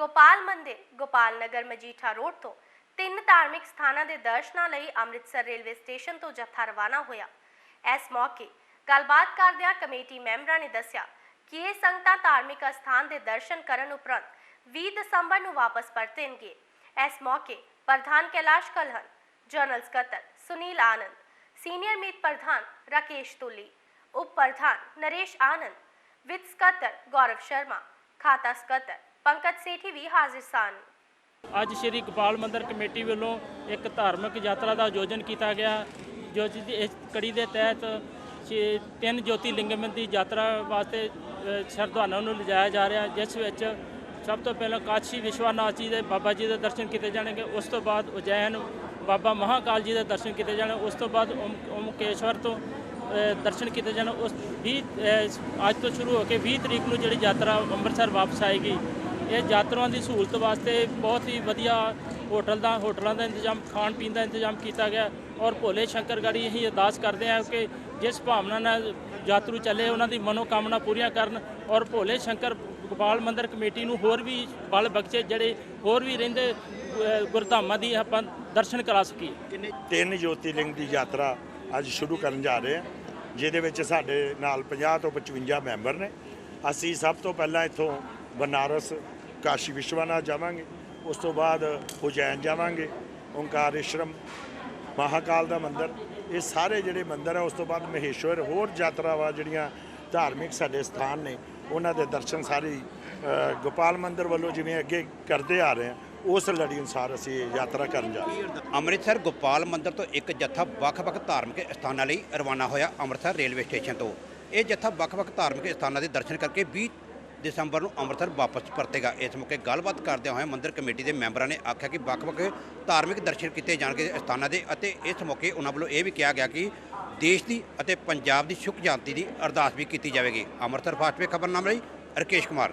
ਗੋਪਾਲ ਮੰਦਿਰ, ਗੋਪਾਲ ਨਗਰ ਮਜੀਠਾ ਰੋਡ ਤੋਂ ਤਿੰਨ ਧਾਰਮਿਕ ਸਥਾਨਾਂ ਦੇ ਦਰਸ਼ਨਾਂ ਲਈ ਅੰਮ੍ਰਿਤਸਰ ਰੇਲਵੇ ਸਟੇਸ਼ਨ ਤੋਂ ਜੱਥਾ ਰਵਾਨਾ ਹੋਇਆ। ਇਸ ਮੌਕੇ ਗੱਲਬਾਤ ਕਰਦਿਆਂ ਕਮੇਟੀ ਮੈਂਬਰਾਂ ਨੇ ਦੱਸਿਆ ਕਿ ਇਹ ਸੰਗਤਾਂ ਧਾਰਮਿਕ ਅਸਥਾਨ ਦੇ ਦਰਸ਼ਨ ਕਰਨ ਉਪਰੰਤ 20 ਦਸੰਬਰ ਨੂੰ ਵਾਪਸ ਪਰਤਣਗੇ। ਇਸ ਮੌਕੇ ਪ੍ਰਧਾਨ ਕੈਲਾਸ਼ ਕਲਹਨ ਜਨਰਲ ਸਕੱਤਰ ਸੁਨੀਲ ਆਨੰਦ, ਸੀਨੀਅਰ ਮੀਤ ਪ੍ਰਧਾਨ ਰਾਕੇਸ਼ ਤੁਲੀ ਉਪ ਪ੍ਰਧਾਨ ਨਰੇਸ਼ ਆਨੰਦ, ਵਿੱਤ ਸਕੱਤਰ ਗੌਰਵ ਸ਼ਰਮਾ, ਖਾਤਾ ਸਕੱਤਰ ਪੰਕਜ ਸੇਠੀ ਵੀ ਹਾਜ਼ਰ ਸਨ। ਅੱਜ ਸ਼੍ਰੀ ਗੋਪਾਲ ਮੰਦਿਰ ਕਮੇਟੀ ਵੱਲੋਂ ਇੱਕ ਧਾਰਮਿਕ ਯਾਤਰਾ ਦਾ ਆਯੋਜਨ ਕੀਤਾ ਗਿਆ, ਜੋ ਜਿਸ ਇਸ ਕੜੀ ਦੇ ਤਹਿਤ ਤਿੰਨ ਜੋਤੀ ਲਿੰਗਮ ਦੀ ਯਾਤਰਾ ਵਾਸਤੇ ਸ਼ਰਧਾਲੂਆਂ ਨੂੰ ਲਿਜਾਇਆ ਜਾ ਰਿਹਾ, ਜਿਸ ਵਿੱਚ ਸਭ ਤੋਂ ਪਹਿਲਾਂ ਕਾਸ਼ੀ ਵਿਸ਼ਵਨਾਥ ਜੀ ਦੇ ਬਾਬਾ ਜੀ ਦੇ ਦਰਸ਼ਨ ਕੀਤੇ ਜਾਣਗੇ, ਉਸ ਤੋਂ ਬਾਅਦ ਉਜੈਨ ਬਾਬਾ ਮਹਾਕਾਲ ਜੀ ਦੇ ਦਰਸ਼ਨ ਕੀਤੇ ਜਾਣ, ਉਸ ਤੋਂ ਬਾਅਦ ਓਮ, ਓਮਕੇਸ਼ਵਰ ਤੋਂ ਦਰਸ਼ਨ ਕੀਤੇ ਜਾਣ, ਉਸ 20 ਅੱਜ ਤੋਂ ਸ਼ੁਰੂ ਹੋ ਕੇ 20 ਤਰੀਕ ਨੂੰ ਜਿਹੜੀ ਯਾਤਰਾ ਅੰਮ੍ਰਿਤਸਰ ਵਾਪਸ ਆਏਗੀ। ਇਹ ਯਾਤਰੂਆਂ ਦੀ ਸਹੂਲਤ ਵਾਸਤੇ ਬਹੁਤ ਹੀ ਵਧੀਆ ਹੋਟਲ ਦਾ, ਹੋਟਲਾਂ ਦਾ ਇੰਤਜ਼ਾਮ, ਖਾਣ ਪੀਣ ਦਾ ਇੰਤਜ਼ਾਮ ਕੀਤਾ ਗਿਆ ਔਰ ਭੋਲੇ ਸ਼ੰਕਰ ਗੜੀ ਇਹੀ ਅਰਦਾਸ ਕਰਦੇ ਹਾਂ ਕਿ ਜਿਸ ਭਾਵਨਾ ਨਾਲ ਯਾਤਰੂ ਚੱਲੇ, ਉਹਨਾਂ ਦੀ ਮਨੋਕਾਮਨਾ ਪੂਰੀਆਂ ਕਰਨ ਔਰ ਭੋਲੇ ਸ਼ੰਕਰ ਗੋਪਾਲ ਮੰਦਰ ਕਮੇਟੀ ਨੂੰ ਹੋਰ ਵੀ ਬਲ ਬਖਸ਼ੇ, ਜਿਹੜੇ ਹੋਰ ਵੀ ਰਹਿੰਦੇ ਗੁਰਧਾਮਾਂ ਦੀ ਆਪਾਂ ਦਰਸ਼ਨ ਕਰਾ ਸਕੀਏ। ਤਿੰਨ ਜੋਤੀ ਲਿੰਗ ਦੀ ਯਾਤਰਾ ਅੱਜ ਸ਼ੁਰੂ ਕਰਨ ਜਾ ਰਹੇ ਹਾਂ, ਜਿਹਦੇ ਵਿੱਚ ਸਾਡੇ ਨਾਲ 50 ਤੋਂ 55 ਮੈਂਬਰ ਨੇ। ਅਸੀਂ ਸਭ ਤੋਂ ਪਹਿਲਾਂ ਇੱਥੋਂ ਬਨਾਰਸ ਕਾਸ਼ੀ ਵਿਸ਼ਵਨਾਥ ਜਾਵਾਂਗੇ, ਉਸ ਤੋਂ ਬਾਅਦ ਉਜੈਨ ਜਾਵਾਂਗੇ ਓੰਕਾਰੇਸ਼ਰਮ ਮਹਾਕਾਲ ਦਾ ਮੰਦਿਰ, ਇਹ ਸਾਰੇ ਜਿਹੜੇ ਮੰਦਿਰ ਆ, ਉਸ ਤੋਂ ਬਾਅਦ ਮਹੇਸ਼ਵਰ, ਹੋਰ ਯਾਤਰਾਵਾਂ ਜਿਹੜੀਆਂ ਧਾਰਮਿਕ ਸਾਡੇ ਸਥਾਨ ਨੇ, ਉਹਨਾਂ ਦੇ ਦਰਸ਼ਨ ਸਾਰੇ ਗੋਪਾਲ ਮੰਦਿਰ ਵੱਲੋਂ ਜਿਵੇਂ ਅੱਗੇ ਕਰਦੇ ਆ ਰਹੇ ਹਾਂ ਉਸ ਲੜੀ ਅਨੁਸਾਰ ਅਸੀਂ ਯਾਤਰਾ ਕਰਨ ਜਾ ਰਹੇ ਹਾਂ। ਅੰਮ੍ਰਿਤਸਰ ਗੋਪਾਲ ਮੰਦਿਰ ਤੋਂ ਇੱਕ ਜੱਥਾ ਵੱਖ-ਵੱਖ ਧਾਰਮਿਕ ਸਥਾਨਾਂ ਲਈ ਰਵਾਨਾ ਹੋਇਆ ਅੰਮ੍ਰਿਤਸਰ ਰੇਲਵੇ ਸਟੇਸ਼ਨ ਤੋਂ। ਇਹ ਜੱਥਾ ਵੱਖ-ਵੱਖ ਧਾਰਮਿਕ ਸਥਾਨਾਂ ਦੇ ਦਰਸ਼ਨ ਕਰਕੇ 20 ਦਸੰਬਰ ਨੂੰ ਅੰਮ੍ਰਿਤਸਰ ਵਾਪਸ ਪਰਤੇਗਾ। ਇਸ ਮੌਕੇ ਗੱਲਬਾਤ ਕਰਦਿਆਂ ਹੋਏ ਮੰਦਿਰ ਕਮੇਟੀ ਦੇ ਮੈਂਬਰਾਂ ਨੇ ਆਖਿਆ ਕਿ ਵੱਖ-ਵੱਖ ਧਾਰਮਿਕ ਦਰਸ਼ਨ ਕੀਤੇ ਜਾਣਗੇ ਸਥਾਨਾਂ ਦੇ ਅਤੇ ਇਸ ਮੌਕੇ ਉਹਨਾਂ ਵੱਲੋਂ ਇਹ ਵੀ ਕਿਹਾ ਗਿਆ ਕਿ ਦੇਸ਼ ਦੀ ਅਤੇ ਪੰਜਾਬ ਦੀ ਸੁਖ ਸ਼ਾਂਤੀ ਦੀ ਅਰਦਾਸ ਵੀ ਕੀਤੀ ਜਾਵੇਗੀ। ਅੰਮ੍ਰਿਤਸਰ ਫਾਸਟ ਵੇ ਖਬਰਨਾਮੇ ਲਈ ਰਕੇਸ਼ ਕੁਮਾਰ।